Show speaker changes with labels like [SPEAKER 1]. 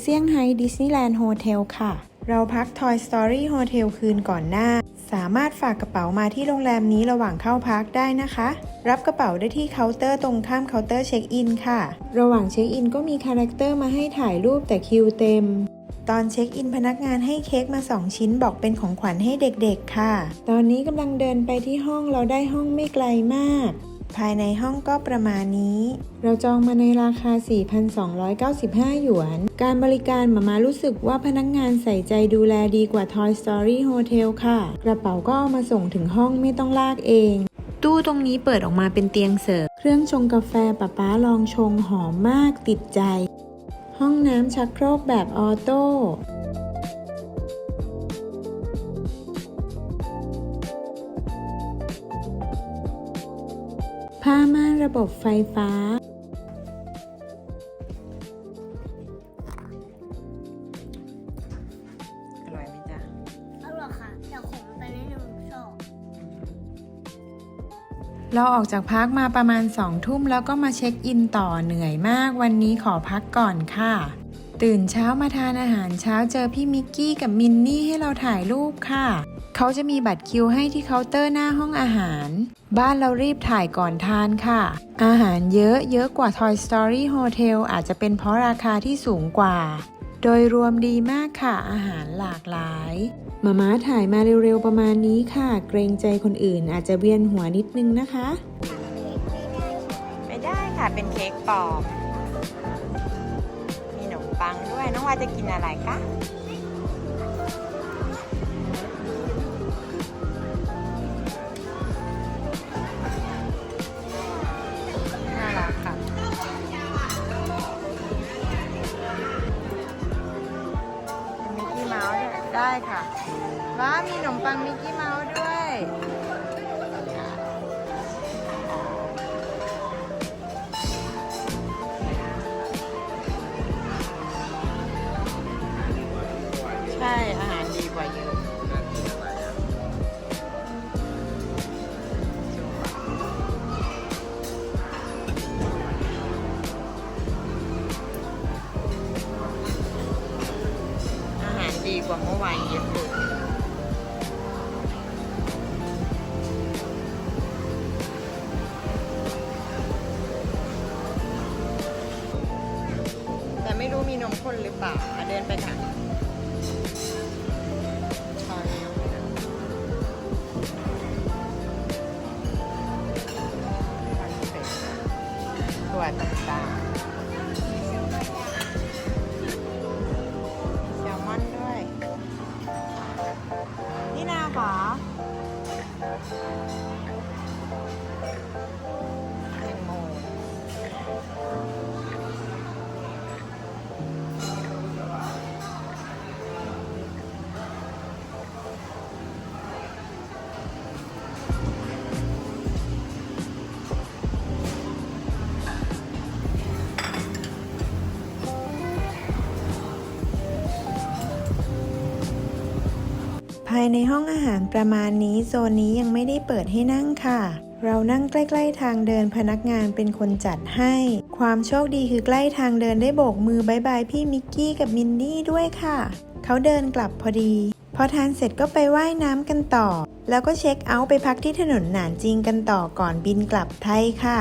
[SPEAKER 1] เซี่ยงไฮ้ดิสนีย์แลนด์โฮเทลค่ะ เราพัก Toy Story Hotel คืนก่อนหน้า สามารถฝากกระเป๋ามาที่โรงแรมนี้ระหว่างเข้าพักได้นะคะ รับกระเป๋าได้ที่เคาน์เตอร์ตรงข้ามเคาน์เตอร์เช็คอินค่ะ ระหว่างเช็คอินก็มีคาแรคเตอร์มาให้ถ่ายรูปแต่คิวเต็มตอนเช็คอินพนักงานให้เค้กมา 2 ชิ้นบอกเป็นของขวัญให้เด็กๆค่ะ ตอนนี้กำลังเดินไปที่ห้องเราได้ห้องไม่ไกลมาก ภายในห้องก็ประมาณนี้ เราจองมาในราคา 4,295 หยวน การบริการมามารู้สึกว่าพนักงานใส่ใจดูแลดีกว่า Toy Story Hotel ค่ะ กระเป๋าก็เอามาส่งถึงห้องไม่ต้องลากเอง ตู้ตรงนี้เปิดออกมาเป็นเตียงเสิร์ฟ เครื่องชงกาแฟป๊าป๊าลองชงหอมมากติดใจ ห้องน้ำชักโครกแบบออโต้ ผ้าม่านระบบไฟฟ้า อร่อยไหมจ๊ะ
[SPEAKER 2] อร่อยค่ะแต่ขมไปนิดนึงชอบ
[SPEAKER 1] เราออกจากพักมาประมาณสองทุ่มแล้วก็มาเช็คอินต่อเหนื่อยมาก วันนี้ขอพักก่อนค่ะ ตื่นเช้ามาทานอาหารเช้าเจอพี่มิกกี้กับมินนี่ให้เราถ่ายรูปค่ะ เขาจะมีบัตรคิวให้ที่เคาน์เตอร์หน้าห้องอาหาร บ้านเรารีบถ่ายก่อนทานค่ะ อาหารเยอะเยอะกว่า Toy Story Hotel อาจจะเป็นเพราะราคาที่สูงกว่า โดยรวมดีมากค่ะ อาหารหลากหลายมาม้าถ่ายมาเร็วๆประมาณนี้ค่ะ เกรงใจคนอื่นอาจจะเวียนหัวนิดนึงนะคะ ไม่ได้ค่ะเป็นเค้กปอมมีขนมปังด้วยน้องว่าจะกินอะไรคะ ค่ะว้ามีขนมปังมิกกี้เมาส์ด้วย ว่าเมื่อวานเยอะเลยแต่ไม่รู้มีนมข้นหรือเปล่าเดินไปค่ะชาเขียวถั่วต่างๆ นี่ายในห้องอาหารประมาณนี้โซนนี้ยังไม่ได้เปิดให้นั่งค่ะ เรานั่งใกล้ๆทางเดินพนักงานเป็นคนจัดให้ ความโชคดีคือใกล้ทางเดินได้โบกมือบายบายพี่มิกกี้กับมินนี่ด้วยค่ะ เขาเดินกลับพอดี พอทานเสร็จก็ไปว่ายน้ำกันต่อ แล้วก็เช็คเอาท์ไปพักที่ถนนหนานจริงกันต่อก่อนบินกลับไทยค่ะ